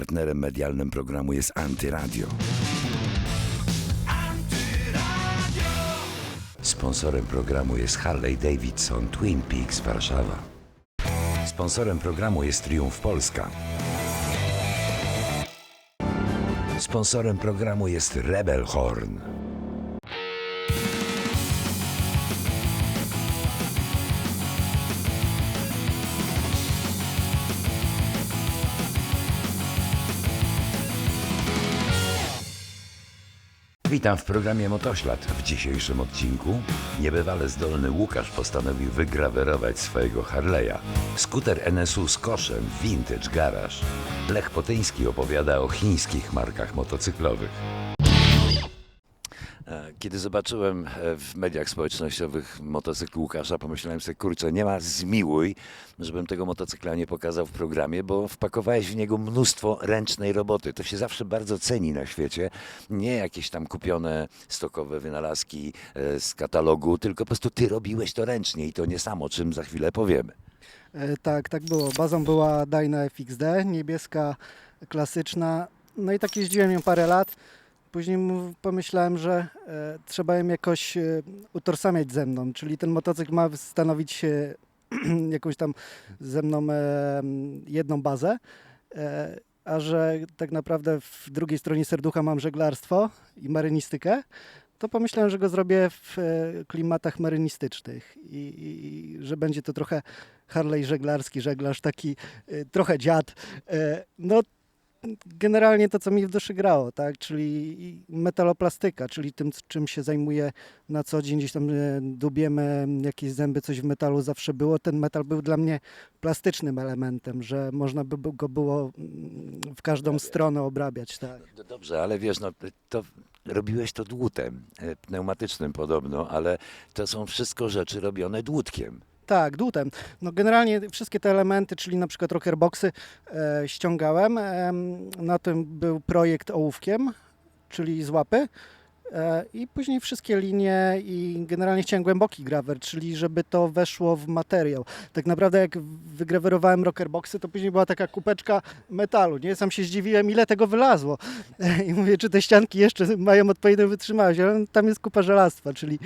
Partnerem medialnym programu jest Antyradio. Sponsorem programu jest Harley Davidson Twin Peaks Warszawa. Sponsorem programu jest Triumf Polska. Sponsorem programu jest Rebel Horn. Witam w programie Motoślad. W dzisiejszym odcinku niebywale zdolny Łukasz postanowił wygrawerować swojego Harley'a. Skuter NSU z koszem Vintage Garage. Lech Potyński opowiada o chińskich markach motocyklowych. E, Kiedy zobaczyłem e, w mediach społecznościowych motocykl Łukasza, pomyślałem sobie, kurczę, nie ma zmiłuj, żebym tego motocykla nie pokazał w programie, bo wpakowałeś w niego mnóstwo ręcznej roboty. To się zawsze bardzo ceni na świecie. Nie jakieś tam kupione stokowe wynalazki e, z katalogu, tylko po prostu ty robiłeś to ręcznie i to nie samo, czym za chwilę powiemy. Tak, tak było. Bazą była Dyna FXD, niebieska, klasyczna. No i tak jeździłem ją parę lat. Później pomyślałem, że e, trzeba ją jakoś e, utożsamiać ze mną, czyli ten motocykl ma stanowić jakąś tam ze mną e, jedną bazę, a że tak naprawdę w drugiej stronie serducha mam żeglarstwo i marynistykę, to pomyślałem, że go zrobię w klimatach marynistycznych. I, i, i że będzie to trochę Harley żeglarski, żeglarz taki trochę dziad. No generalnie to, co mi w duszy grało, tak, czyli metaloplastyka, czyli tym, czym się zajmuję na co dzień, gdzieś tam e, dubiemy jakieś zęby, coś w metalu zawsze było. Ten metal był dla mnie plastycznym elementem, że można by go było w każdą stronę obrabiać, tak. Dobrze, ale wiesz, no to robiłeś to dłutem, e, pneumatycznym podobno, ale to są wszystko rzeczy robione dłutkiem. Tak, dłutem. No generalnie wszystkie te elementy, czyli na przykład rockerboxy e, ściągałem. em, na tym był projekt ołówkiem, czyli z łapy. E, I później wszystkie linie i generalnie chciałem głęboki grawer, czyli żeby to weszło w materiał. Tak naprawdę jak wygrawerowałem rockerboxy, to później była taka kupeczka metalu, nie? Sam się zdziwiłem, ile tego wylazło. I mówię, czy te ścianki jeszcze mają odpowiednią wytrzymałość, ale tam jest kupa żelastwa, czyli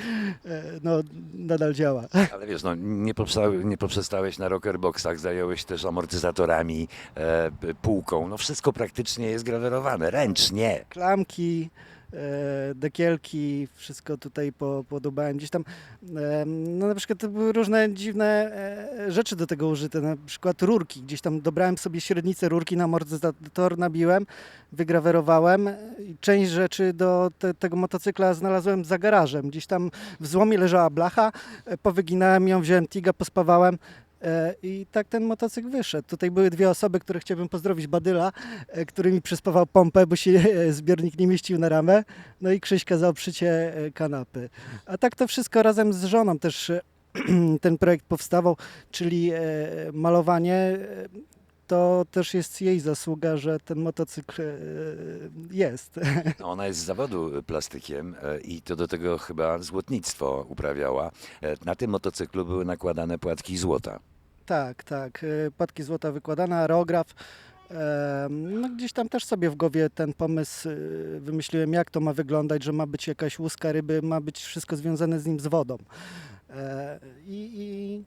e, no, nadal działa. Ale wiesz, no, nie, poprzestałeś, nie poprzestałeś na rockerboxach, zająłeś też amortyzatorami, e, półką. No wszystko praktycznie jest grawerowane, ręcznie. klamki, dekielki, wszystko tutaj po, podobałem. Gdzieś tam, e, no na przykład to były różne dziwne e, rzeczy do tego użyte, na przykład rurki. Gdzieś tam dobrałem sobie średnicę rurki na amortyzator, nabiłem, wygrawerowałem i część rzeczy do te, tego motocykla znalazłem za garażem. Gdzieś tam w złomie leżała blacha, e, powyginałem ją, wziąłem tiga, pospawałem. E, I tak ten motocykl wyszedł. Tutaj były dwie osoby, które chciałbym pozdrowić. Badyla, e, który mi przyspawał pompę, bo się e, zbiornik nie mieścił na ramę. No i Krzyśka za oprzycie e, kanapy. A tak to wszystko razem z żoną też ten projekt powstawał, czyli malowanie. To też jest jej zasługa, że ten motocykl jest. No, ona jest z zawodu plastykiem i to do tego chyba złotnictwo uprawiała. Na tym motocyklu były nakładane płatki złota. Tak, tak. e, Płatki złota wykładane, aerograf. E, No gdzieś tam też sobie w głowie ten pomysł e, wymyśliłem, jak to ma wyglądać, że ma być jakaś łuska ryby, ma być wszystko związane z nim z wodą. I, i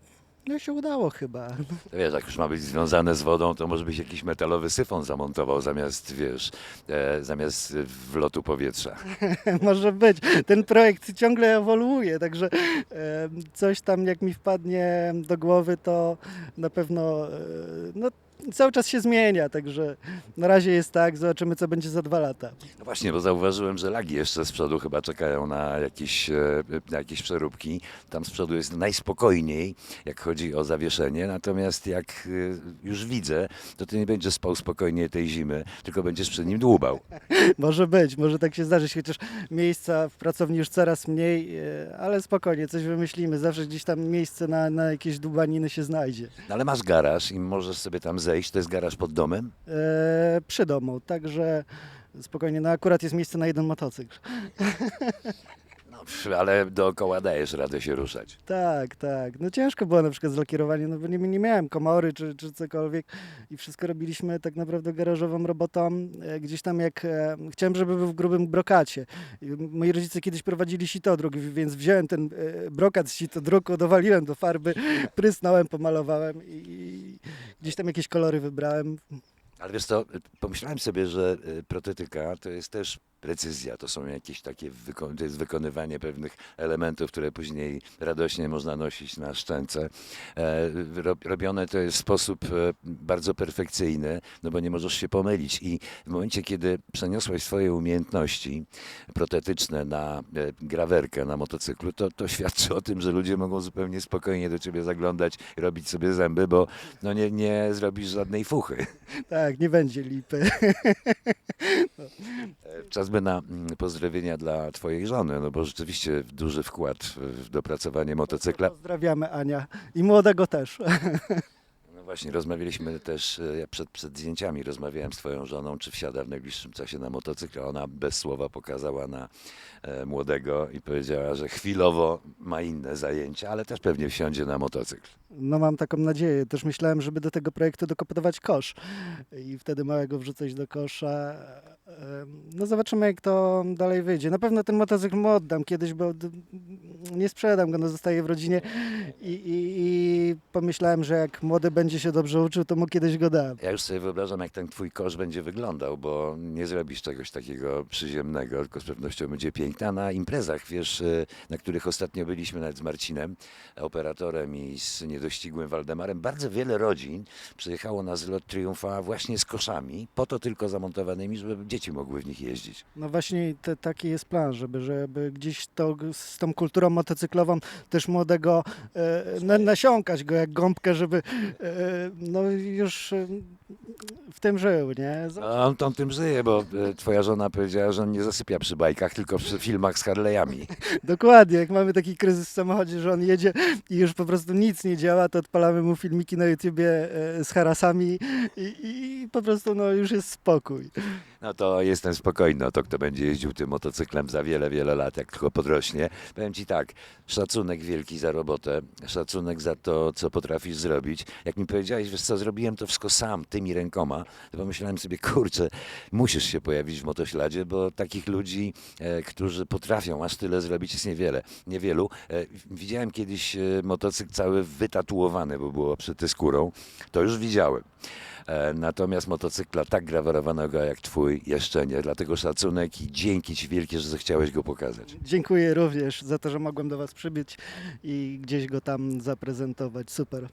no się udało chyba. Wiesz, jak już ma być związane z wodą, to może być jakiś metalowy syfon zamontował zamiast, wiesz, e, zamiast wlotu powietrza. Może być. Ten projekt ciągle ewoluuje, także e, coś tam jak mi wpadnie do głowy, to na pewno e, no, cały czas się zmienia, także na razie jest tak, zobaczymy co będzie za dwa lata. No właśnie, bo zauważyłem, że lagi jeszcze z przodu chyba czekają na jakieś, e, na jakieś przeróbki. Tam z przodu jest najspokojniej, jak chodzi o zawieszenie. Natomiast jak e, już widzę, to ty nie będziesz spał spokojnie tej zimy, tylko będziesz przy nim dłubał. Może być, może tak się zdarzyć, chociaż miejsca w pracowni już coraz mniej, e, ale spokojnie, coś wymyślimy, zawsze gdzieś tam miejsce na, na jakieś dłubaniny się znajdzie. No ale masz garaż i możesz sobie tam zejść. To jest garaż pod domem. E, przy domu, także spokojnie, no akurat jest miejsce na jeden motocykl. No ale dookoła dajesz radę się ruszać. Tak, tak. No ciężko było na przykład z lakierowaniem, no bo nie, nie miałem komory czy, czy cokolwiek i wszystko robiliśmy tak naprawdę garażową robotą. E, Gdzieś tam jak e, chciałem, żeby był w grubym brokacie. I moi rodzice kiedyś prowadzili sitodruk, więc wziąłem ten e, brokat z sitodruku, dowaliłem do farby, prysnąłem, pomalowałem i, i gdzieś tam jakieś kolory wybrałem. Ale wiesz co, pomyślałem sobie, że y, protetyka to jest też precyzja, to są jakieś takie, to jest wykonywanie pewnych elementów, które później radośnie można nosić na szczęce. E, ro- robione to jest w sposób e, bardzo perfekcyjny, no bo nie możesz się pomylić i w momencie, kiedy przeniosłeś swoje umiejętności protetyczne na e, grawerkę, na motocyklu, to, to świadczy o tym, że ludzie mogą zupełnie spokojnie do ciebie zaglądać robić sobie zęby, bo no nie, nie zrobisz żadnej fuchy. Tak, nie będzie lipy. Czas by na mm, pozdrowienia dla twojej żony, no bo rzeczywiście duży wkład w dopracowanie motocykla. Pozdrawiamy Ania i młodego też. No właśnie, rozmawialiśmy też, e, ja przed, przed zdjęciami rozmawiałem z twoją żoną, czy wsiada w najbliższym czasie na motocykl, ona bez słowa pokazała na e, młodego i powiedziała, że chwilowo ma inne zajęcia, ale też pewnie wsiądzie na motocykl. No mam taką nadzieję. Też myślałem, żeby do tego projektu dokoptować kosz i wtedy małego wrzucać do kosza. No zobaczymy, jak to dalej wyjdzie. Na pewno ten motocykl mu oddam kiedyś, bo nie sprzedam go, no zostaje w rodzinie i, i, i pomyślałem, że jak młody będzie się dobrze uczył, to mu kiedyś go dam. Ja już sobie wyobrażam, jak ten twój kosz będzie wyglądał, bo nie zrobisz czegoś takiego przyziemnego, tylko z pewnością będzie piękny. A na imprezach, wiesz, y, na których ostatnio byliśmy nawet z Marcinem, operatorem i z niedościgłym Waldemarem, bardzo wiele rodzin przyjechało na zlot Triumfa właśnie z koszami, po to tylko zamontowanymi, żeby dzieci mogły w nich jeździć. No właśnie te, taki jest plan, żeby, żeby gdzieś to, z tą kulturą motocyklową też młodego e, na, nasiąkać go jak gąbkę, żeby e, no już e, w tym żył, nie? No, on, on tym żyje, bo y, twoja żona powiedziała, że on nie zasypia przy bajkach, tylko przy filmach z Harley'ami. Dokładnie, jak mamy taki kryzys w samochodzie, że on jedzie i już po prostu nic nie działa, to odpalamy mu filmiki na YouTubie e, z harasami i, i po prostu no już jest spokój. No to jestem spokojny o to, kto będzie jeździł tym motocyklem za wiele, wiele lat, jak tylko podrośnie. Powiem Ci tak, szacunek wielki za robotę, szacunek za to, co potrafisz zrobić. Jak mi powiedziałeś, wiesz co, zrobiłem to wszystko sam, tymi rękoma, to pomyślałem sobie, kurczę, musisz się pojawić w motośladzie, bo takich ludzi, e, którzy potrafią aż tyle zrobić jest niewiele, niewielu. E, widziałem kiedyś e, motocykl cały wytatuowany, bo było przed skórą, to już widziałem. E, Natomiast motocykla tak grawerowanego jak twój jeszcze nie. Dlatego szacunek i dzięki ci wielkie, że zechciałeś go pokazać. Dziękuję również za to, że mogłem do Was przybyć i gdzieś go tam zaprezentować. Super.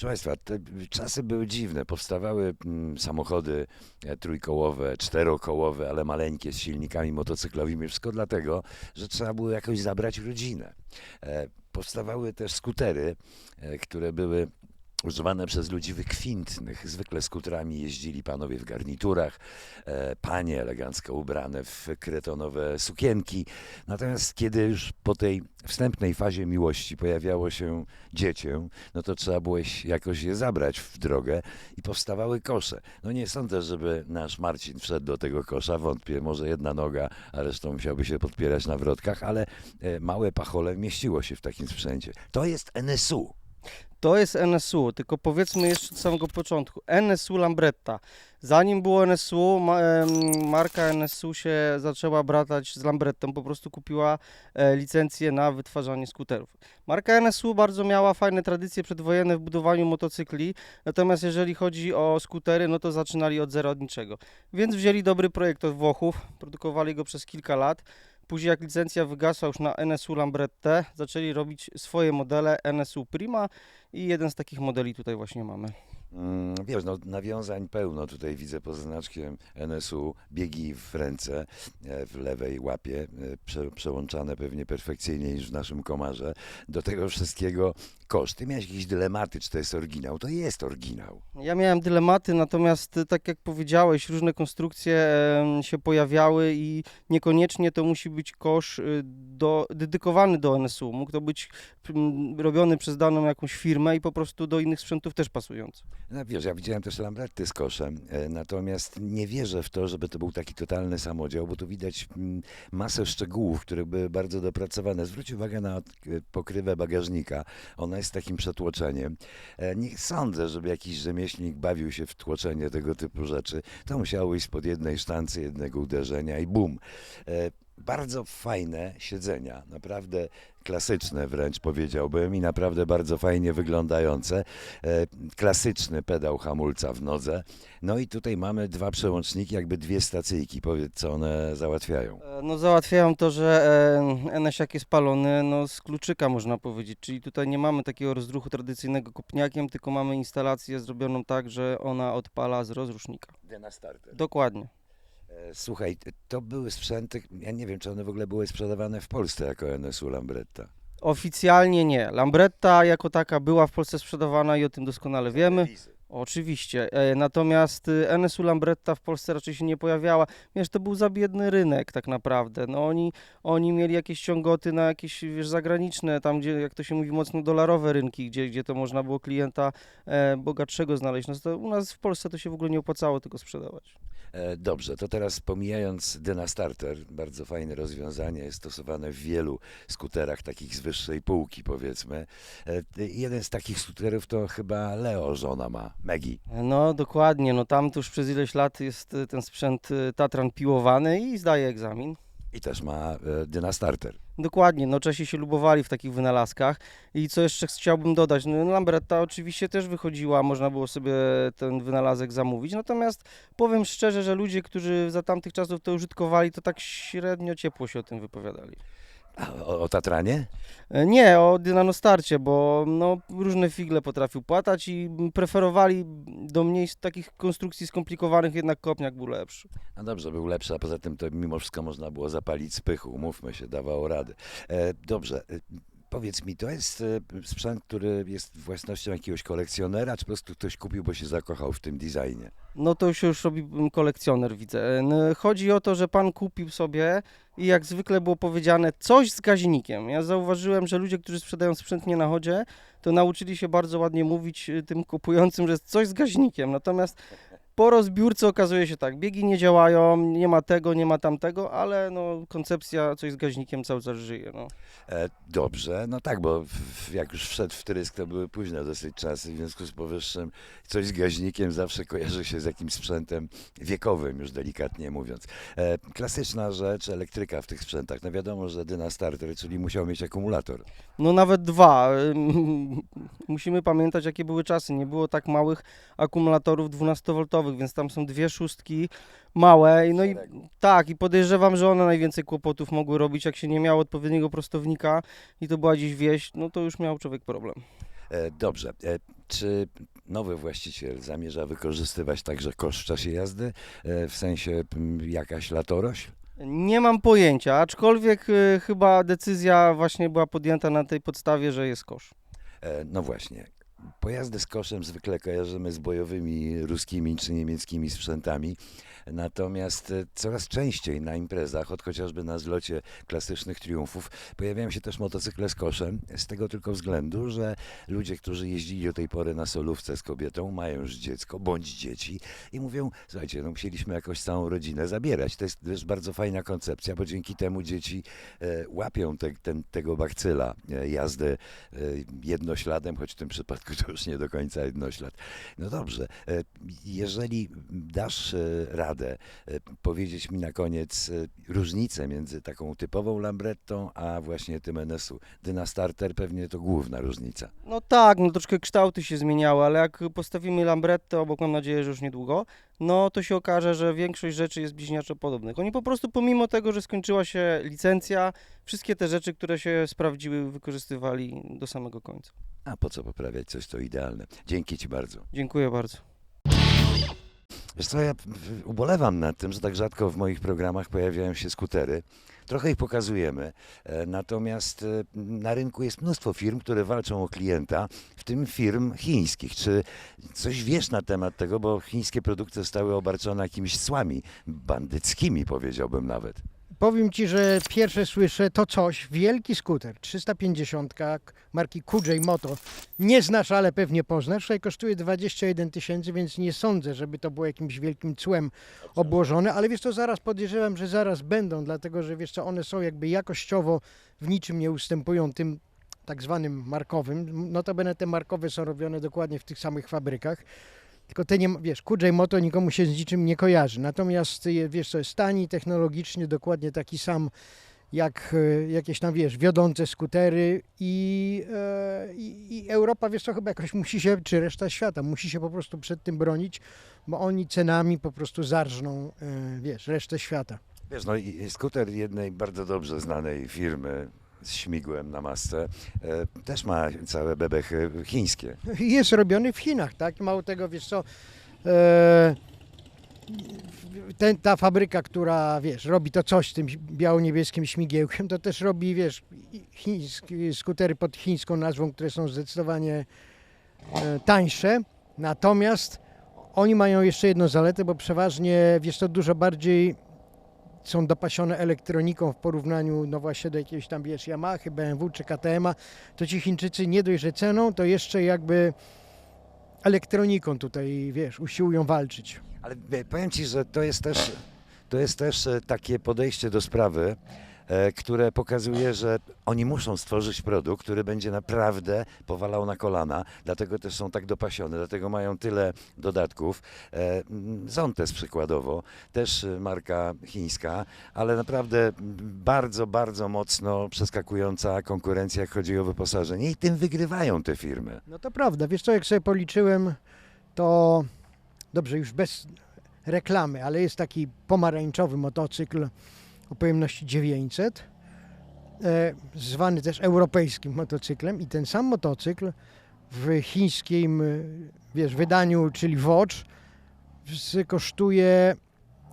Proszę Państwa, te czasy były dziwne. Powstawały mm, samochody e, trójkołowe, czterokołowe, ale maleńkie, z silnikami motocyklowymi. Wszystko dlatego, że trzeba było jakoś zabrać rodzinę. E, Powstawały też skutery, e, które były używane przez ludzi wykwintnych. Zwykle skuterami jeździli panowie w garniturach, e, panie elegancko ubrane w kretonowe sukienki. Natomiast kiedy już po tej wstępnej fazie miłości pojawiało się dziecię, no to trzeba było jakoś je zabrać w drogę i powstawały kosze. No nie sądzę, żeby nasz Marcin wszedł do tego kosza, wątpię, może jedna noga, a resztą musiałby się podpierać na wrotkach, ale e, małe pachole mieściło się w takim sprzęcie. To jest NSU. To jest NSU, tylko powiedzmy jeszcze od samego początku. NSU Lambretta. Zanim było NSU, marka NSU się zaczęła bratać z Lambrettą, po prostu kupiła e, licencję na wytwarzanie skuterów. Marka NSU bardzo miała fajne tradycje przedwojenne w budowaniu motocykli, natomiast jeżeli chodzi o skutery, no to zaczynali od zera od niczego. Więc wzięli dobry projekt od Włochów, produkowali go przez kilka lat. Później jak licencja wygasła już na NSU Lambrettę, zaczęli robić swoje modele NSU Prima i jeden z takich modeli tutaj właśnie mamy. Mm, Wiesz, no, nawiązań pełno. Tutaj widzę poza znaczkiem NSU, biegi w ręce, e, w lewej łapie, e, prze, przełączane pewnie perfekcyjniej niż w naszym komarze. Do tego wszystkiego koszt. Ty miałeś jakieś dylematy, czy to jest oryginał? To jest oryginał. Ja miałem dylematy, natomiast y, tak jak powiedziałeś, różne konstrukcje się pojawiały i niekoniecznie to musi być kosz y, do, dedykowany do NSU. Mógł to być robiony przez daną jakąś firmę i po prostu do innych sprzętów też pasujący. No wiesz, ja widziałem też Lambretty z koszem, e, natomiast nie wierzę w to, żeby to był taki totalny samodział, bo tu widać masę szczegółów, które były bardzo dopracowane. Zwróć uwagę na e, pokrywę bagażnika. Ona jest takim przetłoczeniem. E, Nie sądzę, żeby jakiś rzemieślnik bawił się w tłoczenie tego typu rzeczy. To musiało iść spod jednej sztancy, jednego uderzenia i bum. Bardzo fajne siedzenia, naprawdę klasyczne wręcz powiedziałbym i naprawdę bardzo fajnie wyglądające. E, klasyczny pedał hamulca w nodze. No i tutaj mamy dwa przełączniki, jakby dwie stacyjki. Powiedz, co one załatwiają. E, No załatwiają to, że e, NS-jak jest palony no, z kluczyka można powiedzieć, czyli tutaj nie mamy takiego rozruchu tradycyjnego kopniakiem, tylko mamy instalację zrobioną tak, że ona odpala z rozrusznika. na starter. Dokładnie. E, Słuchaj, to były sprzęty, ja nie wiem, czy one w ogóle były sprzedawane w Polsce jako NSU Lambretta. Oficjalnie nie. Lambretta jako taka była w Polsce sprzedawana i o tym doskonale wiemy. Oczywiście. E, Natomiast y, NSU Lambretta w Polsce raczej się nie pojawiała. Wiesz, to był za biedny rynek tak naprawdę. No oni, oni mieli jakieś ciągoty na jakieś, wiesz, zagraniczne, tam gdzie, jak to się mówi, mocno dolarowe rynki, gdzie, gdzie to można było klienta e, bogatszego znaleźć. No to u nas w Polsce to się w ogóle nie opłacało tego sprzedawać. E, Dobrze, to teraz pomijając Dyna Starter, bardzo fajne rozwiązanie, stosowane w wielu skuterach takich z wyższej półki powiedzmy. E, Jeden z takich skuterów to chyba Leo żona ma, Megi. No dokładnie, no tam to już przez ileś lat jest y, ten sprzęt Tatran piłowany i zdaje egzamin. I też ma e, Dyna Starter. Dokładnie, no Czesi się lubowali w takich wynalazkach. I co jeszcze chciałbym dodać, no Lambretta oczywiście też wychodziła, można było sobie ten wynalazek zamówić, natomiast powiem szczerze, że ludzie, którzy za tamtych czasów to użytkowali, to tak średnio ciepło się o tym wypowiadali. A, o, o Tatranie? E, Nie, o Dynano Starcie, bo no, różne figle potrafił płatać i preferowali do mniej takich konstrukcji skomplikowanych, jednak kopniak był lepszy. No dobrze, był lepszy, a poza tym to mimo wszystko można było zapalić z pychu, umówmy się, dawało radę. E, dobrze, e, powiedz mi, to jest e, sprzęt, który jest własnością jakiegoś kolekcjonera, czy po prostu ktoś kupił, bo się zakochał w tym designie? No to się już robi kolekcjoner, widzę. Chodzi o to, że pan kupił sobie i jak zwykle było powiedziane, coś z gaźnikiem. Ja zauważyłem, że ludzie, którzy sprzedają sprzęt nie na chodzie, to nauczyli się bardzo ładnie mówić y, tym kupującym, że jest coś z gaźnikiem. Natomiast po rozbiórce okazuje się tak, biegi nie działają, nie ma tego, nie ma tamtego, ale no, koncepcja coś z gaźnikiem cały czas żyje. No. E, dobrze, no tak, bo w, jak już wszedł w trysk, to były późne dosyć czasy, w związku z powyższym coś z gaźnikiem zawsze kojarzy się z jakimś sprzętem wiekowym, już delikatnie mówiąc. E, klasyczna rzecz, elektryka w tych sprzętach. No wiadomo, że Dyna Starter, czyli musiał mieć akumulator. No nawet dwa. Musimy pamiętać, jakie były czasy. Nie było tak małych akumulatorów 12V, więc tam są dwie szóstki małe. i No i tak, i podejrzewam, że one najwięcej kłopotów mogły robić, jak się nie miało odpowiedniego prostownika i to była gdzieś wieś, no to już miał człowiek problem. E, dobrze, e, czy nowy właściciel zamierza wykorzystywać także kosz w czasie jazdy, e, w sensie jakaś latorośl? Nie mam pojęcia, aczkolwiek chyba decyzja właśnie była podjęta na tej podstawie, że jest kosz. No właśnie. Pojazdy z koszem zwykle kojarzymy z bojowymi ruskimi czy niemieckimi sprzętami, natomiast e, coraz częściej na imprezach, od chociażby na zlocie klasycznych triumfów, pojawiają się też motocykle z koszem, z tego tylko względu, że ludzie, którzy jeździli do tej pory na solówce z kobietą, mają już dziecko bądź dzieci i mówią, słuchajcie, no musieliśmy jakoś całą rodzinę zabierać. To jest też bardzo fajna koncepcja, bo dzięki temu dzieci e, łapią te, ten, tego bakcyla e, jazdy e, jednośladem, choć w tym przypadku to już nie do końca jednoślad. No dobrze, e, jeżeli dasz e, radę e, powiedzieć mi na koniec e, różnicę między taką typową Lambrettą, a właśnie tym NS-u. Dyna Starter pewnie to główna różnica. No tak, no troszkę kształty się zmieniały, ale jak postawimy Lambretto obok, mam nadzieję, że już niedługo, no to się okaże, że większość rzeczy jest bliźniaczo podobnych. Oni po prostu pomimo tego, że skończyła się licencja, wszystkie te rzeczy, które się sprawdziły, wykorzystywali do samego końca. A po co poprawiać coś, to idealne. Dzięki Ci bardzo. Dziękuję bardzo. Wiesz co, ja ubolewam nad tym, że tak rzadko w moich programach pojawiają się skutery. Trochę ich pokazujemy, e, natomiast e, na rynku jest mnóstwo firm, które walczą o klienta, w tym firm chińskich. Czy coś wiesz na temat tego, bo chińskie produkty zostały obarczone jakimiś słami bandyckimi, powiedziałbym nawet. Powiem Ci, że pierwsze słyszę to coś, wielki skuter, 350 k marki QJ Moto. Nie znasz, ale pewnie poznasz. Tutaj kosztuje 21 tysięcy, więc nie sądzę, żeby to było jakimś wielkim cłem obłożone, ale wiesz co, zaraz podejrzewam, że zaraz będą, dlatego że wiesz co, one są jakby jakościowo w niczym nie ustępują tym tak zwanym markowym. Notabene te markowe są robione dokładnie w tych samych fabrykach. Tylko te nie, wiesz, QJ Moto nikomu się z niczym nie kojarzy. Natomiast y, wiesz, co jest tani, technologicznie dokładnie taki sam jak e, jakieś tam, wiesz, wiodące skutery i, e, i, i Europa, wiesz co, chyba jakoś musi się, czy reszta świata, musi się po prostu przed tym bronić, bo oni cenami po prostu zarżną, e, wiesz, resztę świata. Wiesz, no i skuter jednej bardzo dobrze znanej firmy z śmigłem na masce e, też ma całe bebechy chińskie. Jest robiony w Chinach, tak? Mało tego, wiesz co, e, ten, ta fabryka, która, wiesz, robi to coś z tym biało-niebieskim śmigiełkiem, to też robi, wiesz, i- chińskie, skutery pod chińską nazwą, które są zdecydowanie e, tańsze. Natomiast oni mają jeszcze jedną zaletę, bo przeważnie, wiesz, to dużo bardziej są dopasione elektroniką w porównaniu, no właśnie do jakiegoś tam, wiesz, Yamaha, BMW czy KTM-a, to ci Chińczycy nie dość, że ceną, to jeszcze jakby elektroniką tutaj, wiesz, usiłują walczyć. Ale powiem Ci, że to jest też, to jest też e, takie podejście do sprawy, które pokazuje, że oni muszą stworzyć produkt, który będzie naprawdę powalał na kolana, dlatego też są tak dopasione, dlatego mają tyle dodatków. E, Zontes przykładowo, też e, marka chińska, ale naprawdę bardzo, bardzo mocno przeskakująca konkurencja, jak chodzi o wyposażenie i tym wygrywają te firmy. No to prawda, wiesz co, jak sobie policzyłem, to dobrze, już bez reklamy, ale jest taki pomarańczowy motocykl o pojemności 900, e, zwany też europejskim motocyklem i ten sam motocykl w chińskim, e, wiesz, wydaniu, czyli Watch, kosztuje,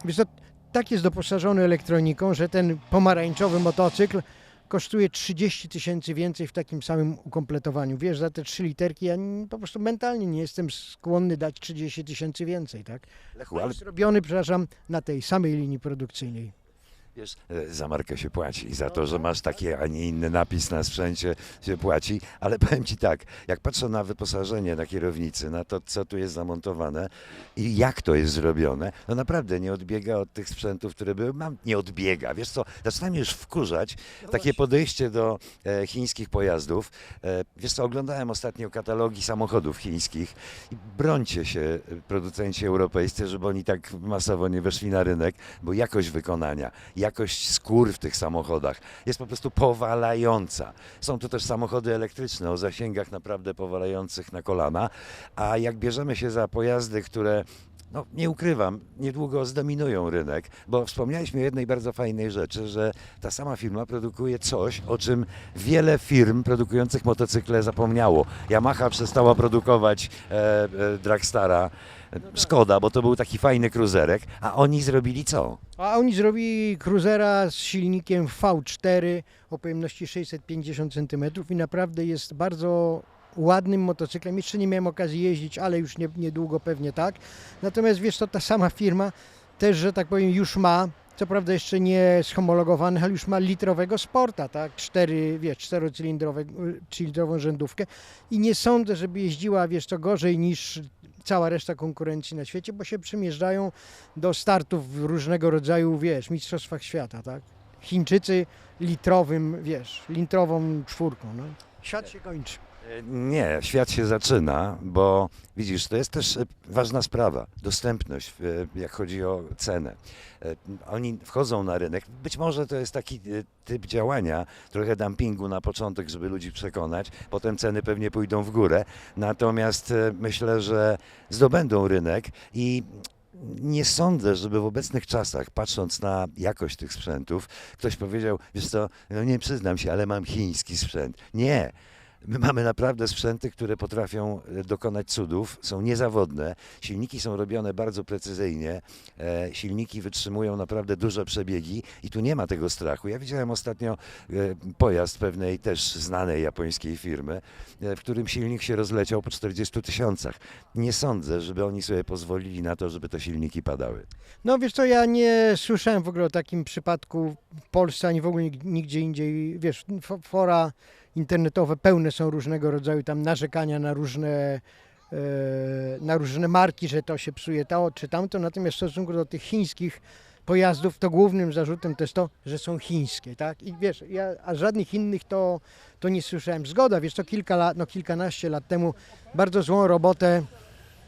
wiesz co, tak jest doposażony elektroniką, że ten pomarańczowy motocykl kosztuje 30 tysięcy więcej w takim samym ukompletowaniu. Wiesz, za te trzy literki ja po prostu mentalnie nie jestem skłonny dać 30 tysięcy więcej, tak? Lechu, Ale ale jest robiony, przepraszam, na tej samej linii produkcyjnej. Wiesz, e, za markę się płaci, za to, że masz taki, a nie inny napis na sprzęcie się płaci, ale powiem Ci tak, jak patrzę na wyposażenie na kierownicy, na to, co tu jest zamontowane i jak to jest zrobione, no naprawdę nie odbiega od tych sprzętów, które były, mam, nie odbiega, wiesz co, zaczyna mnie już wkurzać takie podejście do e, chińskich pojazdów. E, wiesz co, oglądałem ostatnio katalogi samochodów chińskich i brońcie się e, producenci europejscy, żeby oni tak masowo nie weszli na rynek, bo jakość wykonania, jakość skór w tych samochodach jest po prostu powalająca. Są to też samochody elektryczne o zasięgach naprawdę powalających na kolana, a jak bierzemy się za pojazdy, które no, nie ukrywam, niedługo zdominują rynek, bo wspomnieliśmy o jednej bardzo fajnej rzeczy, że ta sama firma produkuje coś, o czym wiele firm produkujących motocykle zapomniało. Yamaha przestała produkować e, e, Dragstara, Skoda, bo to był taki fajny kruzerek, a oni zrobili co? A oni zrobili cruzera z silnikiem V4 o pojemności 650 cm i naprawdę jest bardzo ładnym motocyklem. Jeszcze nie miałem okazji jeździć, ale już nie, niedługo pewnie tak. Natomiast wiesz, to ta sama firma też, że tak powiem, już ma, co prawda jeszcze nie schomologowany, ale już ma litrowego sporta, tak? Cztery, wiesz, czterocylindrową rzędówkę i nie sądzę, żeby jeździła, wiesz, co gorzej niż cała reszta konkurencji na świecie, bo się przymierzdają do startów w różnego rodzaju, wiesz, mistrzostwach świata, tak? Chińczycy litrowym, wiesz, litrową czwórką, no. Świat się kończy. Nie, świat się zaczyna, bo widzisz, to jest też e, ważna sprawa. Dostępność, jak chodzi o cenę. E, Oni wchodzą na rynek. Być może to jest taki e, typ działania, trochę dumpingu na początek, żeby ludzi przekonać. Potem ceny pewnie pójdą w górę. Natomiast myślę, że zdobędą rynek i nie sądzę, żeby w obecnych czasach, patrząc na jakość tych sprzętów, ktoś powiedział, wiesz co, no nie przyznam się, ale mam chiński sprzęt. Nie. My mamy naprawdę sprzęty, które potrafią e, dokonać cudów, są niezawodne. Silniki są robione bardzo precyzyjnie. E, silniki wytrzymują naprawdę duże przebiegi i tu nie ma tego strachu. Ja widziałem ostatnio e, pojazd pewnej też znanej japońskiej firmy, w którym silnik się rozleciał po 40 tysiącach. Nie sądzę, żeby oni sobie pozwolili na to, żeby te silniki padały. No wiesz co, ja nie słyszałem w ogóle o takim przypadku w Polsce, ani w ogóle nig- nigdzie indziej. Wiesz, fo- fora internetowe pełne są różnego rodzaju tam narzekania na różne, e, na różne marki, że to się psuje to czy tamto. Natomiast w stosunku do tych chińskich pojazdów, to głównym zarzutem to jest to, że są chińskie, tak? I wiesz, ja, a żadnych innych to, to nie słyszałem. Zgoda, wiesz, to kilka lat, no kilkanaście lat temu bardzo złą robotę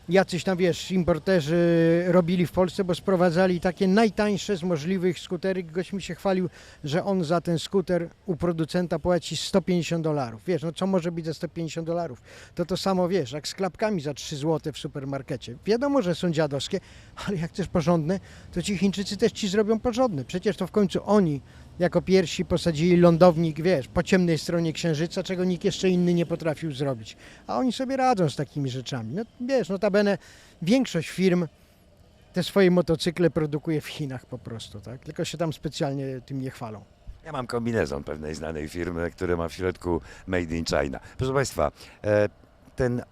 jacyś tam, wiesz, importerzy robili w Polsce, bo sprowadzali takie najtańsze z możliwych skutery. Gość mi się chwalił, że on za ten skuter u producenta płaci 150 dolarów. Wiesz, no co może być za 150 dolarów? To to samo, wiesz, jak z klapkami za 3 zł w supermarkecie. Wiadomo, że są dziadowskie, ale jak chcesz porządne, to ci Chińczycy też ci zrobią porządne. Przecież to w końcu oni jako pierwsi posadzili lądownik, wiesz, po ciemnej stronie Księżyca, czego nikt jeszcze inny nie potrafił zrobić. A oni sobie radzą z takimi rzeczami. No wiesz, notabene większość firm te swoje motocykle produkuje w Chinach po prostu, tak? Tylko się tam specjalnie tym nie chwalą. Ja mam kombinezon pewnej znanej firmy, który ma w środku Made in China. Proszę Państwa, e, ten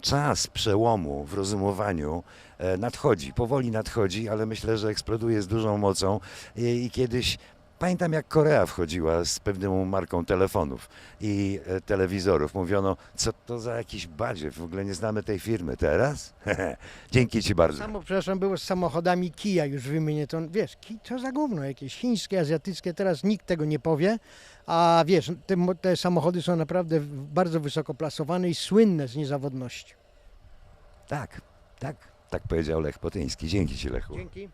czas przełomu w rozumowaniu e, nadchodzi, powoli nadchodzi, ale myślę, że eksploduje z dużą mocą i, i kiedyś Pamiętam, jak Korea wchodziła z pewną marką telefonów i e, telewizorów. Mówiono, co to za jakiś badziew, w ogóle nie znamy tej firmy. Teraz? Dzięki Ci bardzo. Samo, przepraszam, było z samochodami Kia, już wymienię to, wiesz, Ki- co za gówno, jakieś chińskie, azjatyckie, teraz nikt tego nie powie, a wiesz, te, mo- te samochody są naprawdę bardzo wysoko plasowane i słynne z niezawodności. Tak, tak, tak powiedział Lech Potyński. Dzięki Ci, Lechu. Dzięki.